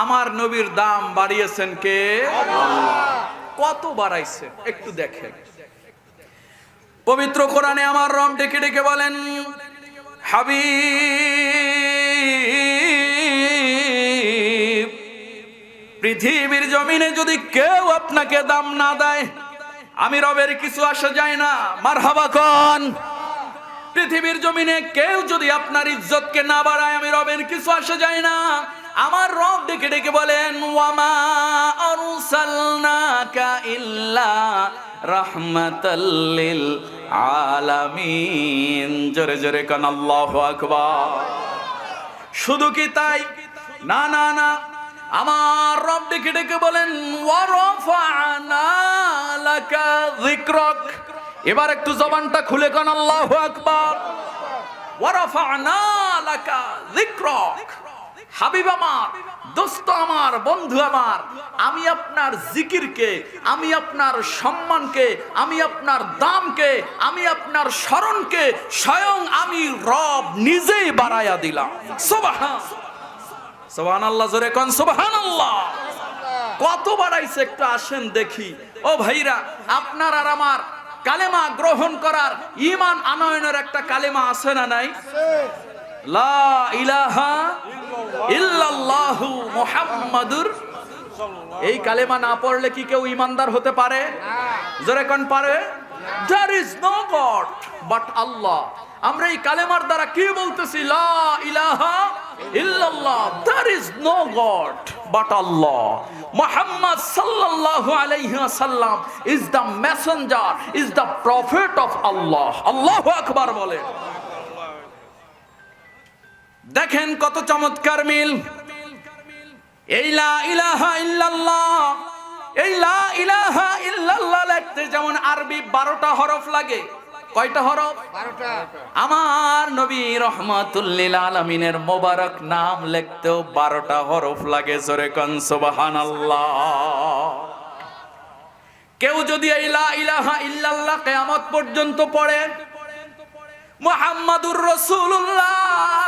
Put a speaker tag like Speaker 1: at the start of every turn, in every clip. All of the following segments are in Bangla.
Speaker 1: আমার নবীর দাম বাড়িয়েছেন কে? কত বাড়াইছে? একটু দেখেন। পবিত্র কোরআনে আমার রম ডেকে ডেকে বলেন হাবি পৃথিবীর জমিনে যদি কেউ আপনাকে দাম না দেয়, আমি রবের কিছু আসা যায় না। মার হাবা কন। পৃথিবীর জমিনে কেউ যদি আপনার ইজ্জতকে না বাড়ায়, আমি রবের কিছু আসা যায় না। আমার রব ডেকে ডেকে বলেন, ওয়ামা আরসালনাকা ইল্লা রাহমাতাল্লিল আলামিন। জোরে জোরে কান, আল্লাহু আকবার। শুধু কি তাই? না না না। আমার রব ডেকে ডেকে বলেন, ওয়ারফা'না লাকা এবার একটু জবানটা খুলে কোন, আল্লাহু আকবার। ওয়ারফা'না লাকা যিকরাক। হাবিব আমার, দোস্ত আমার, বন্ধু আমার, আমি আপনার জিকিরকে, আমি আপনার সম্মানকে, আমি আপনার দামকে, আমি আপনার স্মরণকে স্বয়ং আমি রব নিজেই বাড়াইয়া দিলাম। সুবহান। সুবহান আল্লাহ জোরে কোন সুবহান আল্লাহ কত বাড়াইছে একটু আসেন দেখি। ও ভাইরা, আপনার আর আমার কালেমা গ্রহণ করার ইমান আনয়নের একটা কালেমা আছে না নাই? লা ইলাহা এই কালেমা না পড়লে কি কেউ ইমানদার হতে পারে? জোরে পারে? ইজ বাট আল্লাহ। আমরা এই কালেমার দ্বারা কি বলতেছি? লা ইলাহা ইজ বাট আল্লাহ। সাল্লাল্লাহু is the is the of আল্লাহ। আকবার বলেন দেখেন কত চমৎকার মিল। এই লা ইলাহা ইল্লাল্লাহ এই লা ইলাহা ইল্লাল্লাহ লিখতে যেমন আরবি 12টা হরফ লাগে। কয়টা হরফ? আমার নবী রহমাতুল্লিল আলমিনের মোবারক নাম লিখতেও বারোটা হরফ লাগে জোরে কন সুবহানাল্লাহ। কেউ যদি এই লা ইলাহা ইল্লাল্লাহ কিয়ামত পর্যন্ত পড়ে মুহাম্মাদুর রাসূলুল্লাহ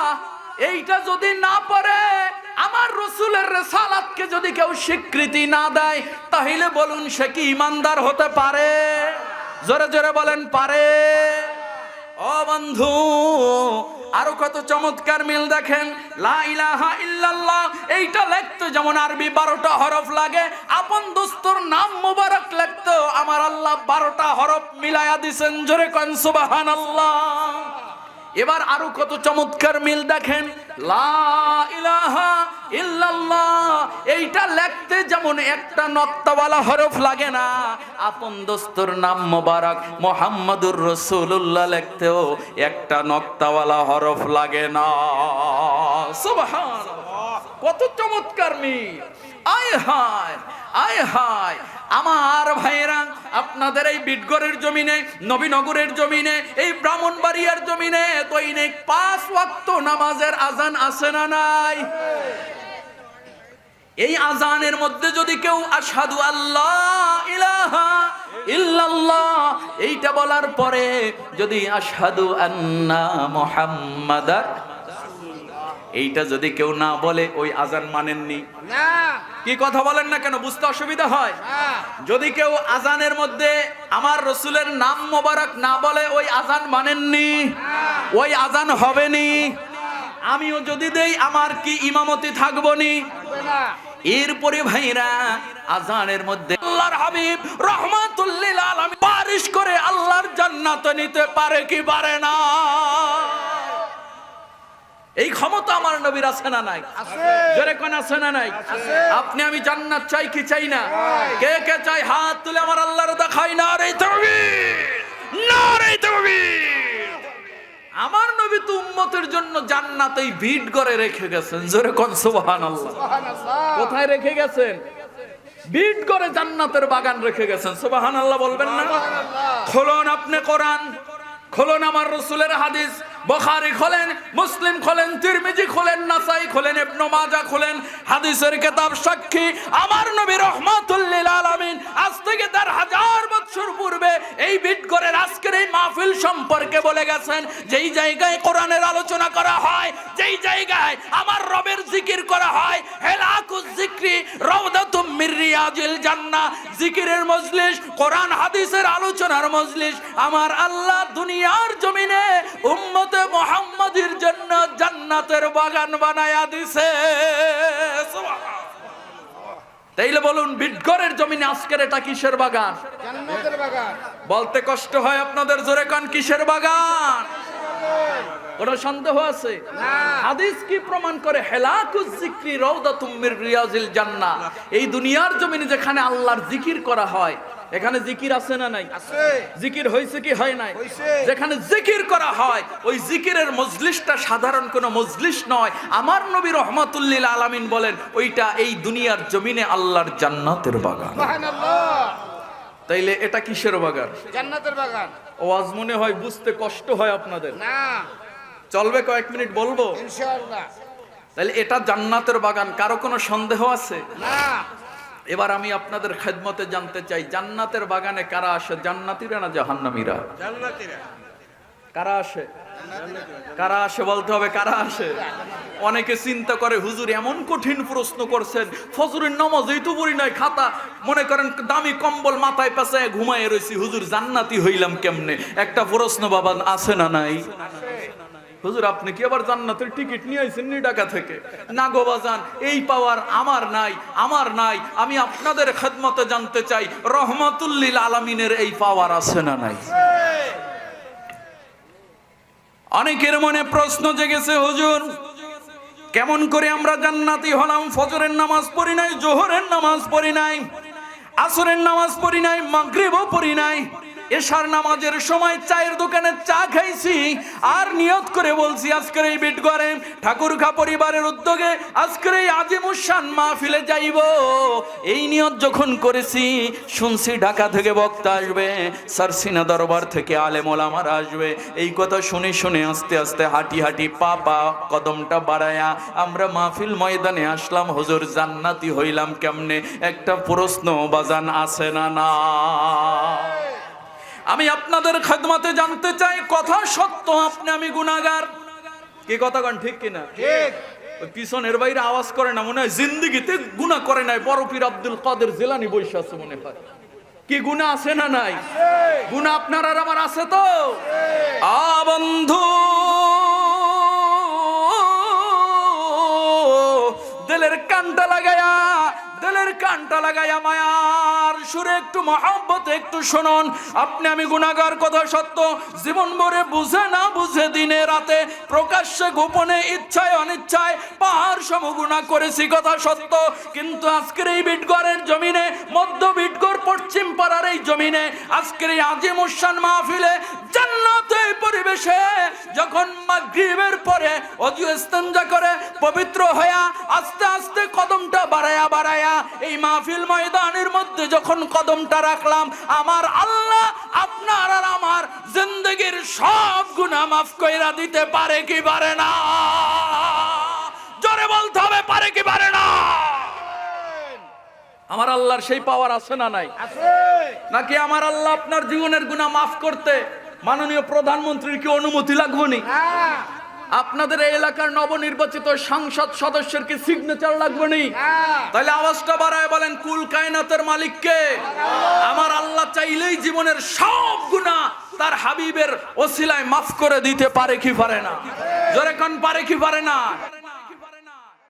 Speaker 1: এইটা যদি না পড়ে, আমার রসুলের রেসালাতকে যদি কেউ স্বীকৃতি না দেয়, তাহলে বলুন সে কি ইমানদার হতে পারে? জোরে জোরে বলেন, পারে। ও বন্ধু, আরও কত চমৎকার মিল দেখেন। লা ইলাহা ইল্লাল্লাহ, এইটা লিখতে যেমন আরবি বারোটা হরফ লাগে, আপন দোস্তর নাম মুবারক লিখতে আমার আল্লাহ বারোটা হরফ মিলায়া দিছেন। জোরে কন, সুবহানাল্লাহ। এবার আরও কত চমৎকার মিল দেখেন। এইটা লিখতে যেমন একটা নক্তাওয়ালা হরফ লাগে না। আপন দোস্তর নাম মোবারক মোহাম্মদুর রসুল্লাহ লিখতেও একটা নক্তাওয়ালা হরফ লাগে না। কত চমৎকার মিল। আয় হায় আয় হায়। আমার ভাইয়েরা, আপনাদের এই বিটগড়ের জমিনে, নবীনগরের জমিনে, এই ব্রাহ্মণবাড়িয়ার জমিনে দৈনিক পাঁচ ওয়াক্ত নামাজের আজান আছে না নাই? এই আজানের মধ্যে যদি কেউ আসাদু আল্লাহ ইলাহা ইল্লাল্লাহ, এইটা বলার পরে যদি আসাদু আন্না মুহাম্মাদার, এইটা যদি কেউ না বলে, ওই আজান মানেননি?
Speaker 2: না।
Speaker 1: কি কথা বলেন না কেন? বুঝতে অসুবিধা হয়। যদি কেউ আজানের মধ্যে আমার রসুলের নাম মোবারক না বলে ওই আজান মানেননি ওই আজান হবেনি আমিও যদি দেই আমার কি ইমামতি থাকব নি। এরপরে ভাইরা আজানের মধ্যে আল্লাহর হাবিব রহমাতুল্লিল আলামিন বারিশ করে আল্লাহর জান্নাত নিতে পারে কি পারে না? এই ক্ষমতা আমার নবীর আছে না নাই?
Speaker 2: আছে।
Speaker 1: জোরে কোন আছে না নাই? আপনি আমি জান্নাত চাই কি চাই না? কে কে চাই? হাত তুলে আমার আল্লাহর দেখাই না রে তাকবীর। না রে তাকবীর। আমার নবী তো উম্মতের জন্য জান্নাতেই ভিড় করে রেখে গেছেন। জোরে কোন সুবহানাল্লাহ।
Speaker 2: সুবহানাল্লাহ।
Speaker 1: কোথায় রেখে গেছেন? বিট করে জান্নাতের বাগান রেখে গেছেন। সুবহানাল্লাহ বলবেন না? খোলন আপনি কোরআন। খোলন আমার রসুলের হাদিস। বুখারী খোলেন, মুসলিম খোলেন, তিরমিজি খোলেন, নাসাই খোলেন, ইবনে মাজাহ খোলেন। হাদিসের কিতাব সাক্ষী, আমার নবী রহমাতুল্লিল আলামিন আজ থেকে তার হাজার এই বিটগড়ের আজকের এই মাহফিল সম্পর্কে বলে গেছেন, যেই জায়গায় কোরআনের আলোচনা করা হয়, যেই জায়গায় আমার রবের জিকির করা হয় হেলাকুজ জিকরি রওদাতুম মির রিয়াজিল জান্নাহ জিকিরের মজলিস, কোরআন হাদিসের আলোচনার মজলিস, আমার আল্লাহ দুনিয়ার জমিনে উম্মতে মুহাম্মাদির জন্য জান্নাতের বাগান বানায়া দিছে সুবহানাল্লাহ। তাইলে বলুন বিটগড়ের জমিনে আজকের এটা কিসের বাগান?
Speaker 2: বাগান।
Speaker 1: বলতে কষ্ট হয় আপনাদের জোরে কান কিসের বাগান? কোন সন্দেহ আছে? হাদিস কি প্রমাণ করে? হেলাকুজ জিকরি রওদাতুম তুমির রিয়াজিল জান্নাহ। এই দুনিয়ার জমিনে যেখানে আল্লাহর জিকির করা হয় এখানে জিকির আছে না নাই? জিকির হয়েছে কি হয় নাই? যেখানে জিকির করা হয় ওই জিকিরের মজলিসটা সাধারণ কোনো মজলিস নয়। আমার নবী রহমাতুল্লিল আলামিন বলেন ওইটা এই দুনিয়ার জমিনে আল্লাহর জান্নাতের বাগান। তাইলে এটা কিসের বাগান?
Speaker 2: জান্নাতের বাগান।
Speaker 1: ওয়াজ মনে হয় বুঝতে কষ্ট হয় আপনাদের।
Speaker 2: না।
Speaker 1: চলবে কয়েক মিনিট বলব?
Speaker 2: ইনশাআল্লাহ।
Speaker 1: তাহলে এটা জান্নাতের বাগান কারও কোনো সন্দেহ আছে?
Speaker 2: না।
Speaker 1: এবার আমি আপনাদের খেদমতে জানতে চাই জান্নাতের বাগানে কারা আসে? জান্নাতিরা না জাহান্নামীরা? কারা আসে? কারা আসে বলতে হবে কারা আসে? অনেকে চিন্তা করে হুজুর এমন কঠিন প্রশ্ন করছেন ফজরের নামাজই তো পড়ি নাই খাতা মনে করেন দামি কম্বল মাথায় পেঁচায় ঘুমায় রয়েছি হুজুর জান্নাতি হইলাম কেমনে? একটা প্রশ্ন বাবা আছে না নাই? হুজুর, আপনি কি আবার জান্নাতের টিকিট নিয়ে আইছেন নি ঢাকা থেকে? না গো বাজান, এই পাওয়ার আমার নাই আমার নাই, আমি আপনাদের খেদমতে জানতে চাই রহমাতুল্লিল আলামিনের এই পাওয়ার আছে না নাই? অনেকের মনে প্রশ্ন জেগেছে, হুজুর, কেমন করে আমরা জান্নাতি হলাম? ফজরের নামাজ পড়ি নাই, জোহরের নামাজ পড়ি নাই, আসরের নামাজ পড়ি নাই, মাগরিবও পড়ি নাই এশার নামাজের সময় চায়ের দোকানে চা খাইছি, আর নিয়ত করে বলছি, আজকের এই বিট করে ঠাকুরখা পরিবারের উদ্যোগে আজকের এই আজিমুসান মাহফিলে যাইব। এই নিয়ত যখন করেছি, শুনছি ঢাকা থেকে বক্তা আসবে সারসিনা দরবার থেকে আলেম ওলামার আসবে। এই কথা শুনে শুনে আস্তে আস্তে হাঁটি হাঁটি পা পা কদমটা বাড়ায়া আমরা মাহফিল ময়দানে আসলাম, হুজুর জান্নাতি হইলাম কেমনে? একটা প্রশ্ন, বাজান আছে না না আমি আপনাদের খেদমতে জানতে চাই কথা সত্য আপনি আমি গুনাগার কি কথা কন ঠিক কিনা?
Speaker 2: ঠিক।
Speaker 1: পিছনের বাইরে আওয়াজ করে না মনে হয় জিন্দিগিতে গুনাহ করে নাই বড় পীর আব্দুল কাদের জেলানি বসে আছে মনে হয়। কি গুনাহ আছে না নাই? গুনাহ আপনার আর আমার আছে তো? আ বন্ধু দিলের কানটা লাগায়া দিলের কানটা লাগায়া, মায়ার সুরে একটু মহাব্বত একটু শুনুন। আপনি আমি গুনাগার কথা সত্য, জীবন ভরে বুঝে না বুঝে দিনে রাতে, প্রকাশ্যে, গোপনে, ইচ্ছায়, অনিচ্ছায় পাহাড় সমগুণা করেছি কথা সত্য। কিন্তু আজকের এই বিটগড়ের জমিনে, মধ্য বিটগড় পশ্চিম পাড়ার এই জমিনে, আজকের এই আজিম উসান মাহফিলে জান্নাতে পরিবেশে যখন মাগরিবের পরে অজু ইস্তেঞ্জা করে পবিত্র হইয়া আস্তে আস্তে কদমটা বাড়ায়া বাড়ায়া এই মাহফিল ময়দানের মধ্যে যখন কদমটা রাখলাম আমার আল্লাহ আপনার আর আমার জিন্দগির সব গুনাহ মাফ কইরা দিতে পারে কি পারে না? জোরে বলতে হবে পারে কি পারে না? আমার আল্লাহর সেই পাওয়ার আছে না নাই?
Speaker 2: আছে।
Speaker 1: নাকি আমার আল্লাহ আপনার জীবনের গুনাহ মাফ করতে মাননীয় প্রধানমন্ত্রীর কি অনুমতি লাগবে নি আপনাদের এই এলাকার নবনির্বাচিত সংসদ সদস্যের কি সিগনেচার লাগবে
Speaker 2: নি
Speaker 1: তাহলে আওয়াজটা বাড়ায় বলেন কুল কায়নাতের মালিককে। আমার আল্লাহ চাইলেই জীবনের সব গুনাহ তার হাবিবের ওসিলায় মাফ করে দিতে পারে কি পারে না? জোরে কোন পারে কি পারে না?